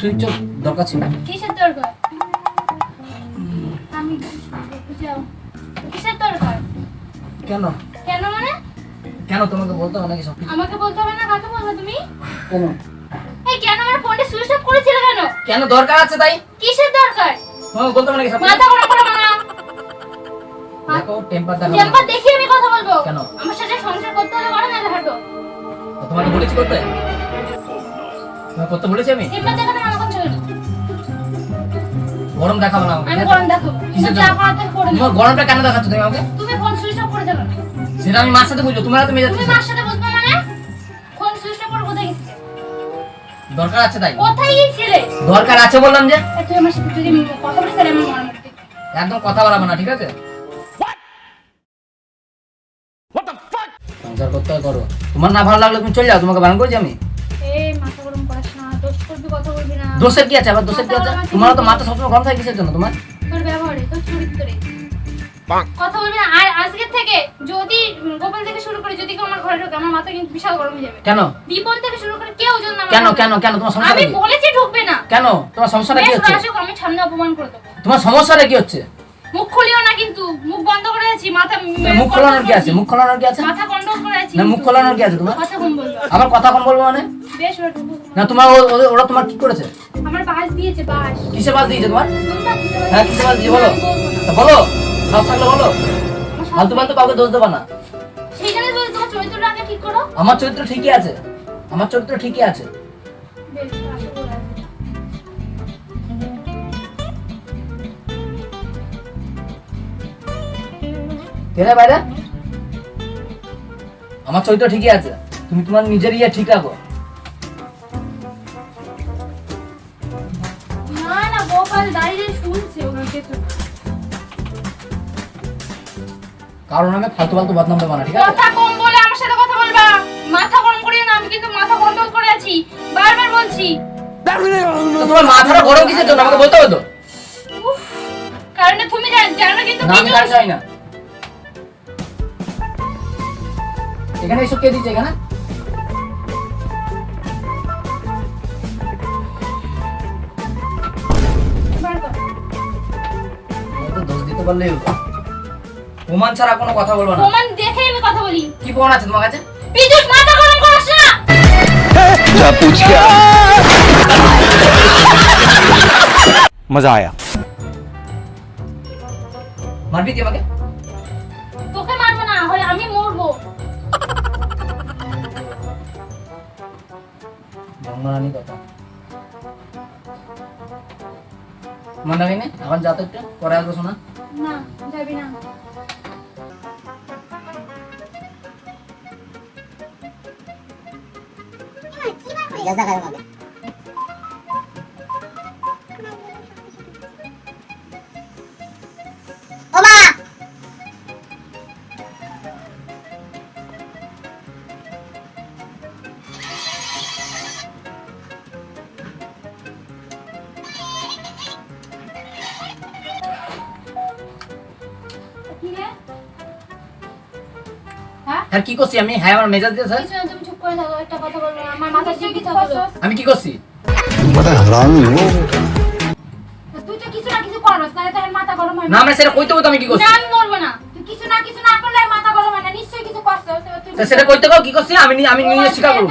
Switch off দরকার ছিল। কিসের দরকার? আমি কিসের দরকার? কেন? কেন মানে? কেন তোমাকে বলতে হবে নাকি সব আমাকে বলতে হবে না? কাকে বলবে তুমি? কেন? এই কেন আমার ফোনটা সুইচ অফ করেছিলে কেন? কেন দরকার আছে তাই? কিসের দরকার? তোমাকে বলতে হবে নাকি সব কিছু? মাথা গরম করো না দেখো টেম্পার দেখো টেম্পার দেখিয়ে আমি কথা বলব। কেন? আমার সাথে সংসার করতে হলে করো না হাঁটো তোমাকে বলেছি করতে? করতে বলেছি আমি? গরম দেখাবো না আমাকে আমি গরম দেখো কিসের তুমি জন্য? যা করে তোমার গরমটা কেন দেখাচ্ছ তুমি আমাকে? তুমি ফোন সুইচ অফ করে সেটা আমি মার সাথে বুঝলো তোমার তো মেজাজ তুমি মার সাথে মানে? ফোন সুইচ অফ করে কোথায় গেছিলে দরকার আছে তাই। কোথায় দরকার আছে বললাম যে। তুই আমার সাথে যদি কথা বলিস তাহলে আমি একদম কথা বলাবো না ঠিক আছে? সংসার করতে করো। তোমার না ভালো লাগলে তুমি চলে যাও তোমাকে বারণ করেছি আমি? দোষ কথা বলবি না। দোষের কি আছে? আবার দোষের কি আছে? তোমার তো মাথা সবসময় গরম থাকে কিসের জন্য তোমার? তোর ব্যবহারে তোর চরিত্রে। কথা বলবি না। আর আজকের থেকে যদি গোপাল থেকে শুরু করে যদি কেউ আমার ঘরে ঢোকে আমার মাথা কিন্তু বিশাল গরম হয়ে যাবে। কেন? দীপন থেকে শুরু করে কেউ যেন আমার কেন কেন কেন? তোমার আমি বলেছি ঢুকবে না। কেন? তোমার সমস্যাটা কি বেশ হচ্ছে? আমি সামনে অপমান করে দেবো। তোমার সমস্যাটা কি হচ্ছে? মুখ খুলিও না কিন্তু মুখ বন্ধ করে আছি মাথা মুখ খোলানোর কি আছে? মুখ খোলানোর কি আছে? মাথা কন্ট্রোল করে আছি না মুখ খোলানোর কি আছে তোমার? কথা কম বলব। আবার কথা কম বলব মানে? বেশ না তোমার ওরা তোমার কি করেছে? আমার বাস দিয়েছে বাস। কিসে দিয়েছে তোমার? হ্যাঁ কিসে দিয়েছে বলো। বলো সব থাকলে বলো। আমার ফালতু ফালতু কাউকে দোষ দেবা না। সেইখানে তোমার চরিত্রটা ঠিক করো। আমার চরিত্র ঠিকই আছে। আমার চরিত্র ঠিকই আছে। বেশ। কেনে বাইরে? আমার চরিত্র ঠিকই আছে তুমি তোমার নিজের ইয়ে ঠিক রাখো। না না গোপাল দাঁড়িয়ে শুনছে ওনার পেছনে কারণ আমি ফালতু ফালতু বদনাম দেবো না ঠিক আছে? কথা কম বলে আমার সাথে কথা বলবা। মাথা গরম করিও না আমি কিন্তু মাথা কন্ট্রোল করে আছি। বারবার বলছি। তোমার মাথাটা গরম কিসের জন্য? আমাকে বলতে হবে তো? উফ, কারণ তুমি জান- জানো কিন্তু না আমি কিছু- না। এখানে এসব কে দিচ্ছে এখানে? ছাড়া কোনো কথা বলব না। আছে মজা আয়া। মারবি কি আমাকে? গঙ্গারানি কথা। মনে হয় না এখন যাতে একটু পরে আসব শোনা। না যাবি না। কি স্যার কি করছি আমি হ্যাঁ আমার মেজাজ দিয়ে স্যার তুমি চুপ করে থাকো একটা কথা বলব আমার মাথা দিয়ে থাকো আমি কি করছি মানে হারামি তুই তো কিছু না কিছু করছ না তাহলে মাথা গরম হয় না আমি সেটা কইতে কইতে আমি কি করছি আমি বলব না তুই কিছু না কিছু না করলে মাথা গরম হয় না নিশ্চয়ই কিছু করছ তুই সেটা কইতে কও কি করছি আমি আমি নিয়ে স্বীকার করব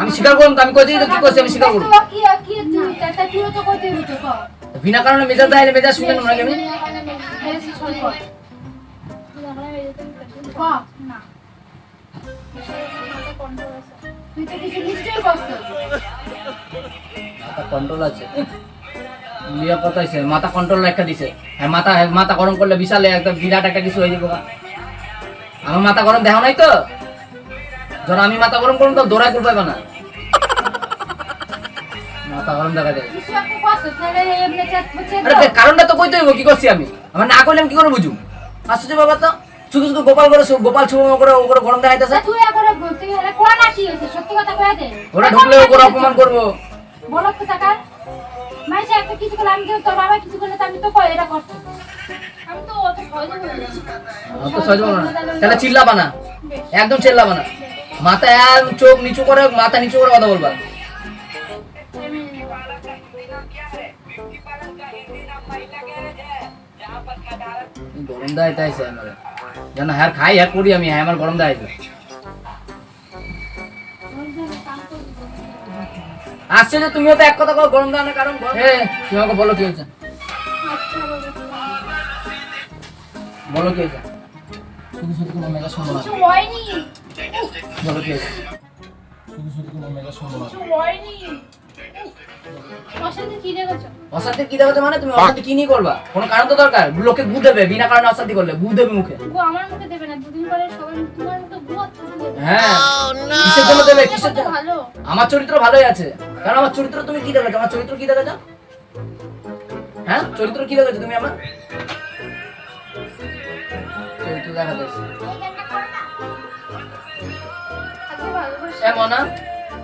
আমি স্বীকার করব আমি কই দিই কি করছি আমি স্বীকার করব কি কি তুই তো কইতে হইতো বিনা কারণে মেজাজ দাইলে মেজাজ শুনেন না কেন মেজাজ শুনকো তুই তো কিছু নিশ্চয়ই করছ মাথা কন্ট্রোল আছে। লিয়া কথা হইছে মাথা কন্ট্রোল দিছে। আর মাথা মাথা গরম করলে বিশাল একটা বিরাট একটা কিছু হয়ে যাবে আমার মাথা গরম দেখো নাই তো? যখন আমি মাথা গরম করুন তো দৌড়াই তুলবে না। মাথা গরম দেখা যায়। একটা কারণটা তো কইতে হইব কি করছি আমি? আমার না কইলে আমি কি করে বুঝু আশ্চর্য বাবা তো। শুধু শুধু গোপাল করে গোপাল ছুবো করে ওপরে গরম দেখাইতেছে। তুই এখন বলতে গেলে কোন না কি হয়েছে? সত্যি কথা কয়ে দে। ওরা ঢুকলে ওপরে অপমান করব। বলো তো টাকা যে একটা কিছু করলে আমি তোর বাবা কিছু করলে তো আমি তো কয় এটা করছি আমি তো অত সহজে বলে দিচ্ছি আমার তো সহজ না। তাহলে চিল্লাবা না। একদম চিল্লাবা না। মাথা আর চোখ নিচু করে মাথা নিচু করে কথা বলবা। গরম দেয় তাই সে আমার যেন হ্যাঁ খাই হ্যাঁ করি আমি হ্যাঁ আমার গরম দেয় আসছে যে তুমিও তো এক কথা কও গরম দেওয়ার কারণ এ তুমি আমাকে বলো কি হয়েছে? বলো কি হয়েছে? শুধু শুধু তোমার মেগা শুনব না বলো কি হয়েছে? শুধু শুধু তোমার মেগা শুনব না অশান্তি কি দেখাচ্ছে মানে তুমি অশান্তি কি নিয়ে করবা? কোনো কারণ তো দরকার? লোকে গু দেবে বিনা কারণে অশান্তি করলে। গু দেবে মুখে। গো আমার মুখে দেবে না দুদিন পরে সবাই তোমার মুখে গু আর থুতু দেবে হ্যাঁ। কিসের জন্য দেবে? কিসের জন্য? ভালো। আমার চরিত্র ভালোই আছে। কারণ আমার চরিত্র তুমি কি দেখেছ আমার চরিত্র কি দেখেছ হ্যাঁ? চরিত্র কি দেখেছ তুমি আমার? চরিত্র দেখা যাচ্ছে আজকে ভালো করে এ মনা।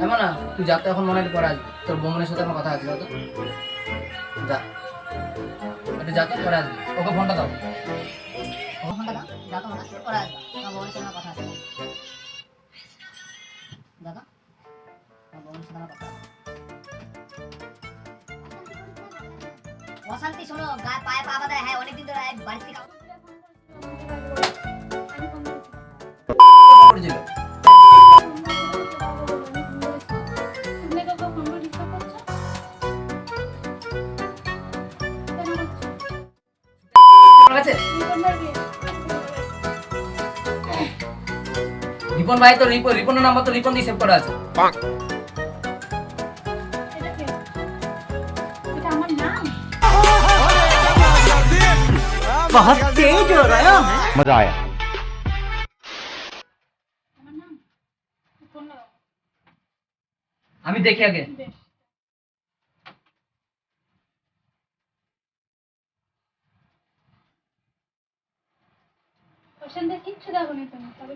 এ মনা তুই যা তো এখন মনে আসবি। তোর বোনের সাথে আমার কথা আছে তো যা। যা তো ওকে ফোনটা দাও। অশান্তি, শোনো, গায়ে পায়ে পা বাঁধা হ্যাঁ অনেকদিন ধরে এই বাড়ি রিপন ভাই তো রিপন রিপনের নাম্বার তো রিপন দিয়ে সেভ করা আছে এটা কে? এটা আমার নাম मजा आया আমার নাম ফোন লাগাও আমি দেখি আগে বেশ অশান্তি কিচ্ছু দেখো নি তুমি তবে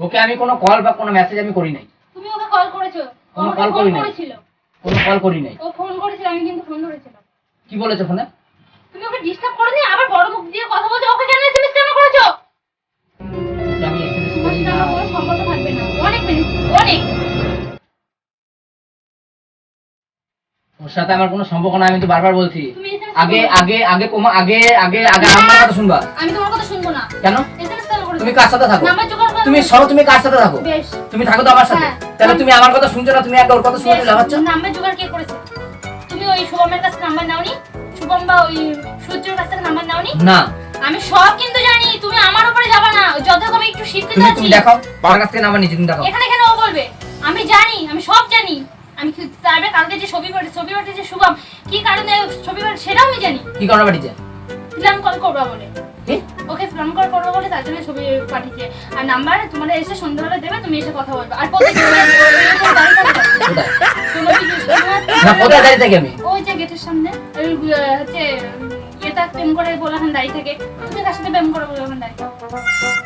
ওকে আমি কোনো কল বা কোনো মেসেজ আমি করি নাই। তুমি ওকে কল করেছ। কোনো ফোন করিনি। করেছিল। কোনো কল করি নাই। ও ফোন করেছিল আমি কিন্তু ফোন ধরেছিলাম। কি বলেছে ফোনে তুমি ওকে ডিস্টার্ব করোনি? আবার বড় মুখ দিয়ে কথা বলছো? ওকে কেন এসএমএস কেন করেছ? আমি SMS করি সাথে না। আমার কোনো সম্পর্ক থাকবে না। অনেক মেরেছি অনেক। ওর সাথে আমার কোনো সম্পর্ক নাই আমি তো বারবার বলছি। আগে আগে আগে কোমা আগে আগে আগে আমার কথা শুনবা। আমি তোমার কথা শুনব না। কেন? তুমি কার সাথে থাকো? করো তুমি সরো তুমি কার সাথে থাকো? তুমি থাকো তো আমার সাথে। হ্যাঁ। তাহলে তুমি আমার কথা শুনছো না তুমি একবার ওর কথা শুনে লাগাচ্ছ নাম্বার জোগাড় কে করেছে? তুমি ওই শুভমের কাছে নাম্বার নাওনি? শুভম বা ওই সূর্যের কাছ নাম্বার নাওনি? না। আমি সব কিন্তু জানি তুমি আমার উপরে যাবে না। যতক্ষণ আমি একটু শিখতে যাচ্ছি তুমি দেখাও আমার কাছ থেকে নাম্বার নিচে তুমি দেখো। এখানে কেন ও বলবে আমি জানি আমি সব জানি। আমি তারপরে কালকে যে ছবি পাঠে ছবি পাঠিয়েছে শুভম কি কারণে ছবি পাঠে সেটাও আমি জানি। কি কারণে পাঠিয়েছে? প্ল্যান কল করবা বলে। ওকে প্ল্যান কল করব বলে তার জন্য ছবি পাঠিয়েছে। আর নাম্বার তোমার এসে সন্ধ্যাবেলা দেবে তুমি এসে কথা বলবে। আর। কোথায়? দাঁড়িয়ে থাকি আমি? ওই যে গেটের সামনে হচ্ছে এটা প্রেম করে বলে এখন দাঁড়িয়ে থাকে তুমি কার সাথে প্রেম করে বলে এখন দাঁড়িয়ে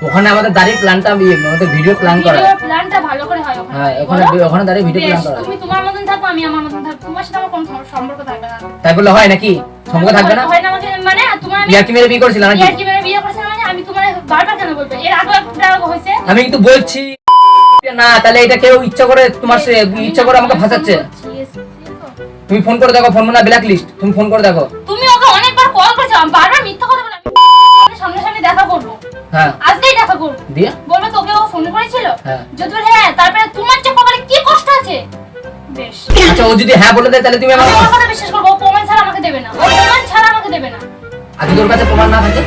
ওখানে আমাদের দাঁড়িয়ে প্ল্যানটা আমাদের ভিডিও প্ল্যান করা। প্ল্যানটা ভালো করে হয় ওখানে। হ্যাঁ ওখানে ওখানে দাঁড়িয়ে ভিডিও প্ল্যান করা। তুমি তোমার মতন থাকো আমি আমার মতন থাকব। তোমার সাথে আমার কোনো সম্পর্ক থাকবে না। তাই বলে হয় নাকি? সম্পর্ক থাকবে না? হয় না মানে তোমার আমি মেরে বিয়ে করেছিল নাকি? মেরে বিয়ে করেছিলাম মানে আমি তোমার বারবার কেন বলবে? এর আগে একটা হয়েছে। আমি কিন্তু বলছি না তাহলে এটা কেউ ইচ্ছা করে তোমার সে ইচ্ছা করে আমাকে ফাঁসাচ্ছে। তুমি ফোন করে দেখো ফোন না ব্ল্যাক লিস্ট তুমি ফোন করে দেখো। তুমি ওকে অনেকবার কল করেছ আমি বারবার মিথ্যা কথা বলে আমি সামনাসামনি দেখা করব হ্যাঁ। আজকেই দেখা করব দিয়ে? বলবে তোকে ও ফোন করেছিল? হ্যাঁ। যদি হ্যাঁ তারপরে তোমার যে কপালে কি কষ্ট আছে? বেশ। আচ্ছা ও যদি হ্যাঁ বলে দেয় তাহলে তুমি আমি আমার কথা বিশ্বাস করব ও প্রমাণ ছাড়া আমাকে দেবে না। ও প্রমাণ ছাড়া আমাকে দেবে না। আজ তোর কাছে প্রমাণ না থাকে?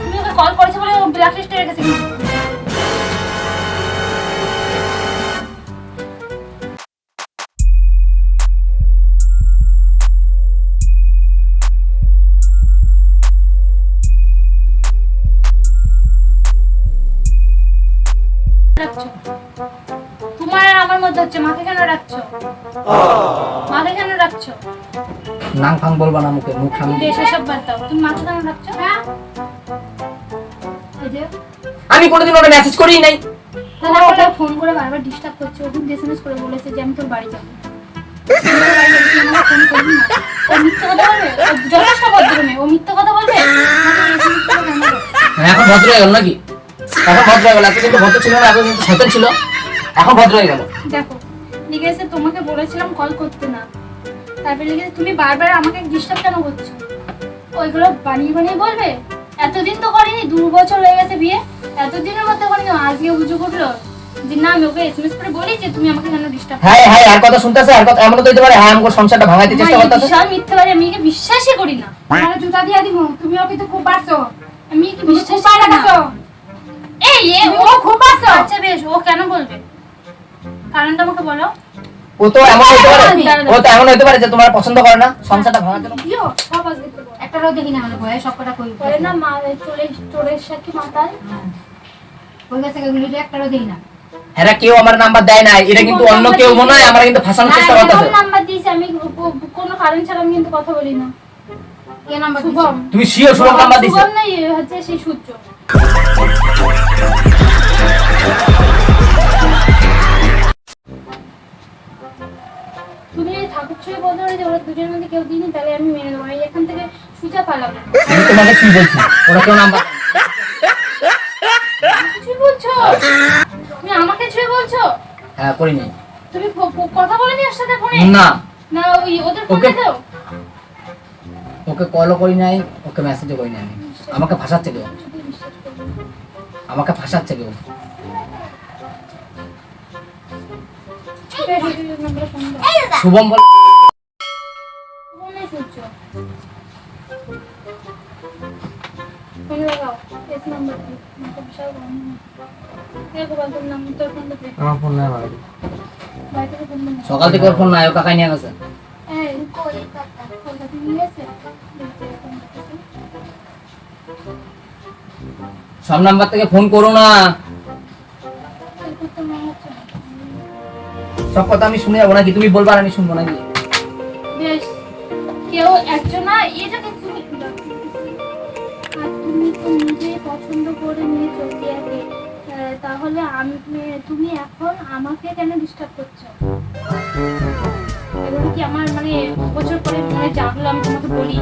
তুমি ওকে কল করেছ বলে ও ব্ল্যাকলিস্টে। রাখছো। নাং ফাং বলবা না মুখে মুখ সামনে বেশ বাদ দাও। তুমি মাথা কেন রাখছো হ্যাঁ। আমি কোনোদিন ওটা মেসেজ করিই নাই। তাহলে ওকে ফোন করে বারবার ডিস্টার্ব করছে। এসএমএস করে বলেছে যে আমি তোর বাড়ি যাব। করে? হ্যাঁ, এখন ভদ্র হয়ে গেল নাকি? এখন ভদ্র হয়ে গেল। এত কিন্তু ভদ্র ছিল না এখন কিন্তু ছিল। এখন ভদ্র হয়ে গেল। দেখো লিখেছে তোমাকে বলেছিলাম কল করতে না। তারপরে লিখেছে তুমি বারবার আমাকে ডিস্টার্ব কেন করছ? ওইগুলো বানিয়ে বানিয়ে বলবে? এতদিন তো করিনি দু বছর হয়ে গেছে বিয়ে। এতদিনের মধ্যে করিনি আজকে অভিযোগ উঠল যে না আমি ওকে এসএমএস করে বলি যে তুমি আমাকে কেন ডিস্টার্ব হ্যাঁ হ্যাঁ আর কথা শুনতেছে আর কথা এমন তো হইতে পারে হ্যাঁ আমাকে সংসারটা ভাঙাইতে চেষ্টা করতেছে। বিশাল মিথ্যাবাদী আমি একে বিশ্বাসই করি না। আরে জুতা দিয়ে তুমি ওকে তো খুব পারছ আমি তুমি খুব করি না। এই এ তুমি ও ও খুব পারছ আচ্ছা বেশ ও কেন বলবে? কারণটা আমাকে বলো। ও তো এমন হইতে পারে। ও তো এমন হইতে পারে যে তোমার পছন্দ করে না সংসারটা ভাঙার জন্য। একটা রোদ দেখি না হলো ভয়ে সব কটা কই বলে না মা চলে চোরের সাথে মাতাল ওই কাছে গেলে একটা রোদ দেখি না। এরা কেউ আমার নাম্বার দেয় না এটা কিন্তু অন্য কেউ মনে হয় আমার কিন্তু ফাঁসানোর চেষ্টা করতেছে। নাম্বার দিয়েছে আমি কোনো কারণ ছাড়া আমি কিন্তু কথা বলি না। কে নাম্বার শুভম। তুমি শিওর শুভ নাম্বার দিছো শুভম না হচ্ছে সেই সূর্য। যদি বলতে পারো যে ওরা দুজনের মধ্যে কেউ দিইনি তাহলে আমি মেনে নেব আমি এখান থেকে সুজা আমি তোমাকে কি বলছি? ওরা কেউ নাম্বার বলছো? তুমি আমাকে ছুঁয়ে বলছো? হ্যাঁ করিনি। তুমি কথা বলেনি ওর সাথে ফোনে? না। না ওই ওদের ফোনে। দাও ওকে কলও করি নাই ওকে মেসেজও করি নাই। আমাকে ফাঁসাচ্ছে কেউ। আমাকে ফাঁসাচ্ছে কেউ? দে না। সকাল থেকে ওর ফোন নাই ও কাকাই নিয়ে গেছে। সব নাম্বার থেকে ফোন করো না সব কথা আমি শুনে যাব নাকি? তুমি বলবা আর আমি শুনব নাকি? বেশ কেউ একজন না এটাকে তুমি আর তুমি তো নিজেই পছন্দ করে তাহলে আমি তুমি এখন আমাকে কেন ডিস্টার্ব করছ? এগুলো কি আমার মানে বছর পরে মনে জাগলো আমি তোমাকে বলি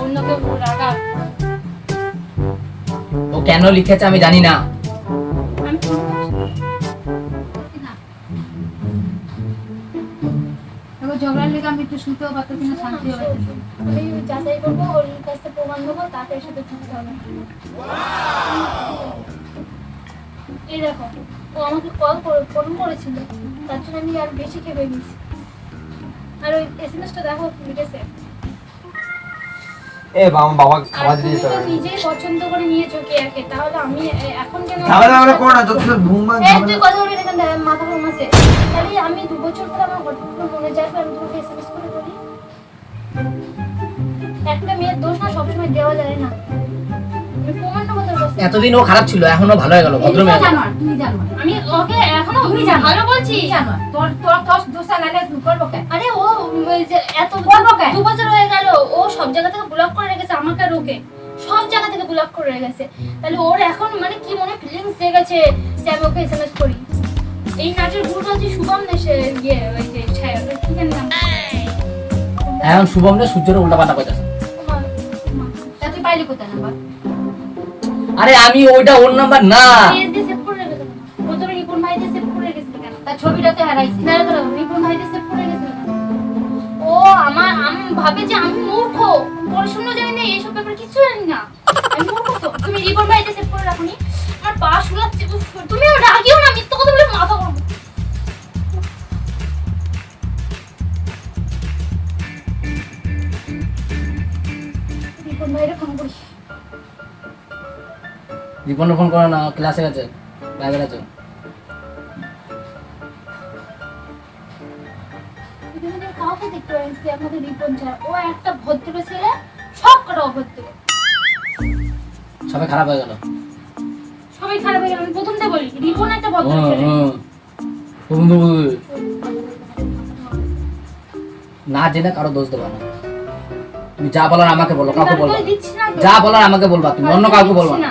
অন্য কেউ রাগা ও কেন লিখেছে আমি জানি না। আমি একটু শুতেও পারতেছি না, শান্তিও যাচাই করব, ওর কাছে প্রমাণ দেবো তাকে সাথে যুক্ত হবে। এই দেখো, ও আমাকে কল ফোন করেছিল, তার জন্য আমি আর বেশি খেপে গেছি। আর ওই এসএমএসটা দেখো লিখেছে এ বাবা বাবা খাবার তুমি দিতে হবে। নিজেই পছন্দ করে নিয়েছো কে একে। তাহলে আমি এখন কেন ঝামেলা ঝামেলা করো না যত ঘুম এই তুই কথা বলবি না মাথা ঘুম আছে। তাহলে আমি দু বছর ধরে আমার ঘটনা মনে যায় আমি তোমাকে এসএমএস করে বলি। একটা মেয়ের দোষ না সবসময় দেওয়া যায় না। এতদিন ও খারাপ ছিল এখনও ভালো হয়ে গেল ভদ্র মেয়ে জানো তুমি জানো আমি ওকে এখনও তুমি জানো। ভালো বলছি। জানো। তোর তোর দোষ দোষা তুই করব কেন? আরে ও এত করব কেন? দু বছর হয়ে গেল ও সব জায়গা থেকে ব্লক করে রেখেছে আমাকে আর সব জায়গা থেকে ব্লক করে রেখেছে। তাহলে ওর এখন মানে কি মনে ফিলিংস জেগেছে? যে আমি ওকে এসএমএস করি। এই নাচের গুরুটা হচ্ছে শুভম না সে ইয়ে ওই যে ছায়া কি জানি নাম? এখন শুভম রে সূর্যের উল্টা পাল্টা কথা তোমার মা। তা তুই পাইলি কোথায় নাম্বার? আরে আমি ওইটা ওর নাম্বার না। তার ছবিটাতে হারাইছি। রেখেছিল ও আমার আমি ভাবে যে আমি মূর্খ। পড়াশোনা জানি না এইসব ব্যাপারে কিছু জানি না। তো। তুমি রিপন ভাই সেভ করে রাখুনি আমার পা শুলাচ্ছে উফ, তুমি রাগিও না মিথ্যা বলে মাথা গরম ভাইরে ফোন করি রিপন ফোন করে না ক্লাসে গেছে বাইরে গেছে। কাউকে দেখতে পারেন যে আমাদের রিপন ছাড়া। ও একটা ভদ্র ছেলে সব কটা অভদ্র। সবাই খারাপ হয়ে গেল। সবাই খারাপ হয়ে গেল। আমি প্রথম থেকে বলি রিপন একটা ভদ্র ছেলে। হুম। বন্ধু, বন্ধু। না জেনে কারও দোষ দেবা না। তুমি যা বলার আমাকে বলো কাউকে বলবা। যা বলার আমাকে বলবা তুমি অন্য কাউকে বলবা না।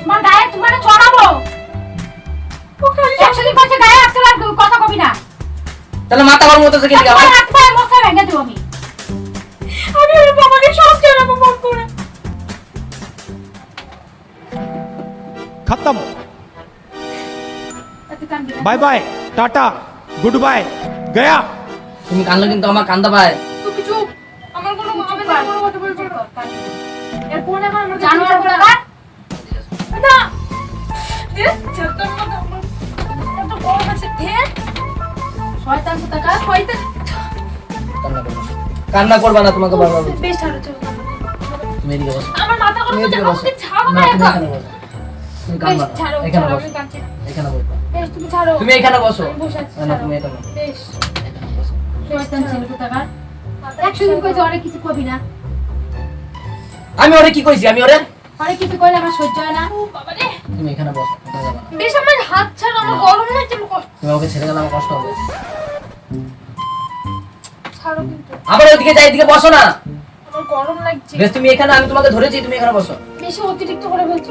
তোমার গায়ে তোমার চড়াবো। একশোদিন পরে গায়ে হাত তোলার কথা কবি না। তাহলে মাথা গরম হতেছে কেন? গাও হাত পায়ে মশা ভেঙে দেবো আমি। আমি ওর বাবাকে সব জানাব ফোন করে। খতম। Bye bye tata good bye Gaya. তুমি কান্দলে কিন্তু আমার কান্দা ভাই তুমি চুপ। আমার কোনো মা হবে না কোনো কথা বলবে না। এরপর আমার জানোয়ার বলে শয়তান কান্না করবা না। কান্না করবা না তোমাকে বারবার। বেশ ছাড়ো চলো তুমি এদিকে বসো। আমার মাথা গরম হচ্ছে আমাকে ছাড়ো না এখন তুমি কান্না ছাড়ো এখানে বসো। এখানে বসো। বেশ তুমি ছাড়ো। তুমি এখানে বসো। না। তুমি এখানে বেশ। এখানে বসো। শয়তান ছেলে কোথাকার? একশো দিন কইছে। অনেক কিছু কবি না। আমি ওরে কি কইছি? আমি ওরে অনেক কিছু করলে আমার সহ্য হয় না। তুমি এখানে বসো কোথাও যাবে? না বেশ আমার হাত ছাড় আমার গরম লাগছে আমার কষ্ট তুমি ওকে ছেড়ে গেলে আমার কষ্ট হবে। ছাড়ো কিন্তু। আবার ওইদিকে যাই এদিকে বসো না। আমার গরম লাগছে। বেশ তুমি এখানে আমি তোমাকে ধরেছি তুমি এখানে বসো। বেশি অতিরিক্ত করে বলছি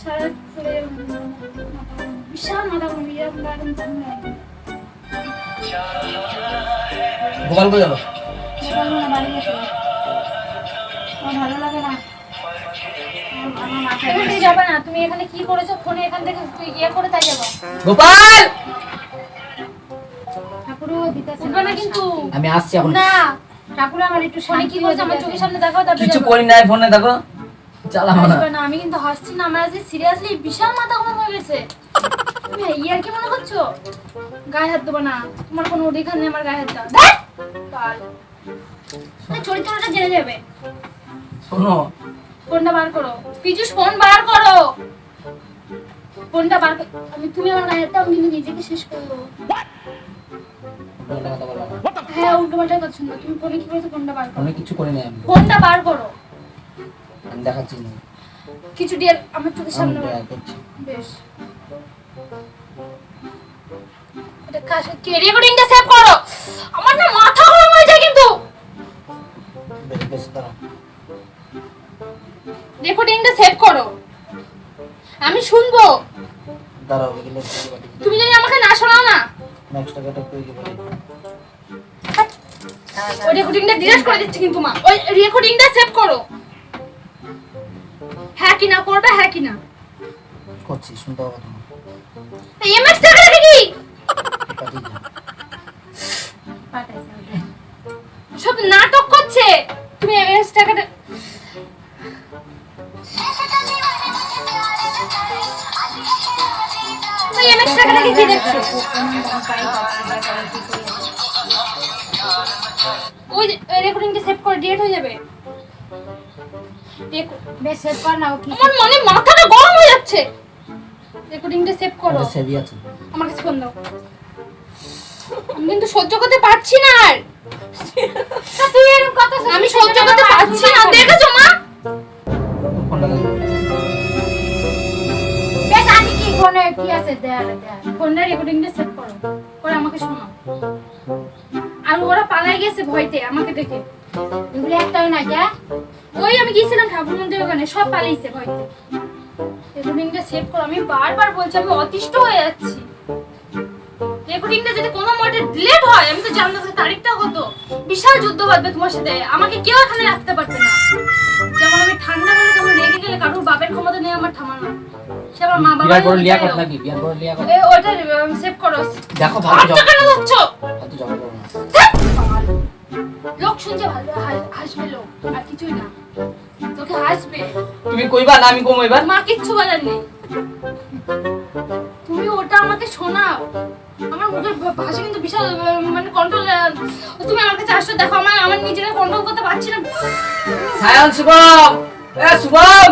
ছাড়া বিশাল মাথা যাব? ভালো লাগে না। যাবে না তুমি এখানে কি করেছ? ফোনে এখান থেকে তুই ইয়ে করে তাই যাব। গোপাল! ঠাকুরও দিতেছে না কিন্তু। আমি আসছি এখন। না ঠাকুর আমার একটু ফোনে কি করেছ আমার চোখের সামনে দেখো তারপরে কিছু। করি নাই ফোনে দেখো। চালাবো না। আমি কিন্তু হাসছি না আমার আজকে সিরিয়াসলি বিশাল মাথা গরম হয়ে গেছে। তুমি ইয়ার কি মনে করছ? গায়ে হাত দেবো না তোমার কোনো অধিকার নেই আমার গায়ে হাত দেওয়া ধ্যাৎ! চরিত্রটা জেনে যাবে। শোনো। ফোনটা বার করো। পিজুস ফোন বার করো। ফোনটা বার কর- আমি তুমি আমার গায়ে হাত দাও, আমি কিন্তু নিজেকে শেষ করব। ফোনে কথা বলব না। হ্যাঁ উল্টো পাল্টা করছ না তুমি ফোনে কি করেছ? ফোনটা বার করো। কিছু ফোনটা বার করো। আমি দেখাচ্ছি না। কিছু আমার চোখের সামনে বেশ। এটা কাজ কি? রেকর্ডিংটা সেভ করো। আমার না মাথা গরম হয়ে যায় কিন্তু। বেশ বেশ দাঁড়াও। রেকর্ডিংটা সেভ করো। আমি শুনব। দাঁড়াও এগুলো তুমি যদি আমাকে না শোনাও না। নেক্সট টাকাটা ওই রেকর্ডিংটা ডিলিট করে দিচ্ছি কিন্তু মা। ওই রেকর্ডিংটা সেভ করো। হ্যাঁ কি না করবে হ্যাঁ কি না? করছি শুনতে হবে তোমার। এমএক্স রেখে কি বেশ সেভ কর না কি আমার মনে মাথাটা গরম হয়ে যাচ্ছে। রেকর্ডিংটা সেভ করো। এটা সেভি আছে। আমার কাছে ফোন দাও। আমি কিন্তু সহ্য করতে পারছি না আর। তুই এরকম কথা শুনছিস আমি সহ্য করতে পারছি না দেখেছ মা? বেশ আমি কি ফোনে কি আছে? ফোনটা রেকর্ডিংটা সেভ করো। করে আমাকে শোনাও। আর ওরা পালাই গেছে ভয়তে আমাকে দেখে। এগুলো একটাও না যা। ওই আমি গিয়েছিলাম ঠাকুর মন্দির ওখানে সব পালিয়েছে ভয়তে রেকর্ডিংটা সেভ করো আমি বারবার বলছি আমি অতিষ্ঠ হয়ে যাচ্ছি। রেকর্ডিংটা যদি কোনো মতে ডিলেট হয় আমি তো জানতাম যে তারিখটা কত। বিশাল যুদ্ধ বাঁধবে তোমার সাথে। আমাকে কেউ এখানে রাখতে পারবে না। যেমন আমি ঠান্ডা হলে তেমন রেগে গেলে কারোর বাপের ক্ষমতা নেই আমার থামানো সে আমার মা বাবা বিয়ার লিয়া কর নাকি বিয়ার করে লিয়া এ ওটা সেভ করো। দেখো ভালো জব করো না লোক শুনছে ভালো হাসবে লোক আর কিছুই না। তোকে হাসবে। তুমি কইবা না আমি কম এবার? মা কিচ্ছু বলার নেই। তুমি ওটা আমাকে শোনাও। আমার মুখের ভাষা কিন্তু বিশাল মানে কন্ট্রোল তুমি আমার কাছে আসো দেখো আমার আমার নিজেকে কন্ট্রোল করতে পারছি না। সায়ন শুভম! এ শুভম!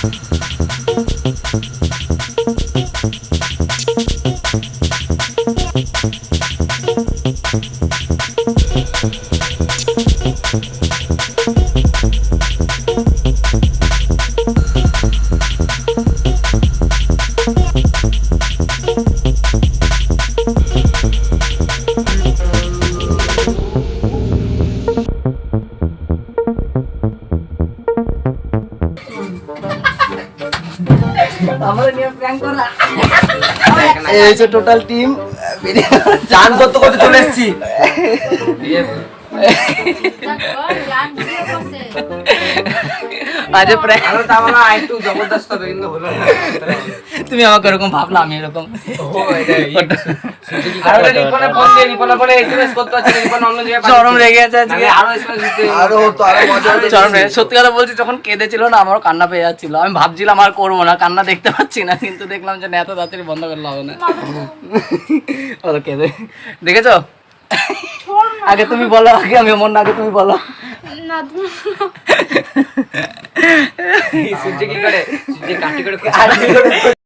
Thank you. এই হচ্ছে টোটাল টিম জান করতে করতে চলে এসেছি। আরও তুমি আমাকে এরকম ভাবলা আমি এরকম। সত্যি কথা বলছি যখন কেঁদেছিল না আমারও কান্না পেয়ে যাচ্ছিল। আমি ভাবছিলাম আর করব না কান্না দেখতে পাচ্ছি না কিন্তু দেখলাম যে না এত তাড়াতাড়ি বন্ধ করলে হবে না। কেঁদে দেখেছ? আগে তুমি বলো আগে আমি মন না আগে তুমি বলো। না তুমি সূর্য কি করে? সূর্য কাটি করে আর কি করে?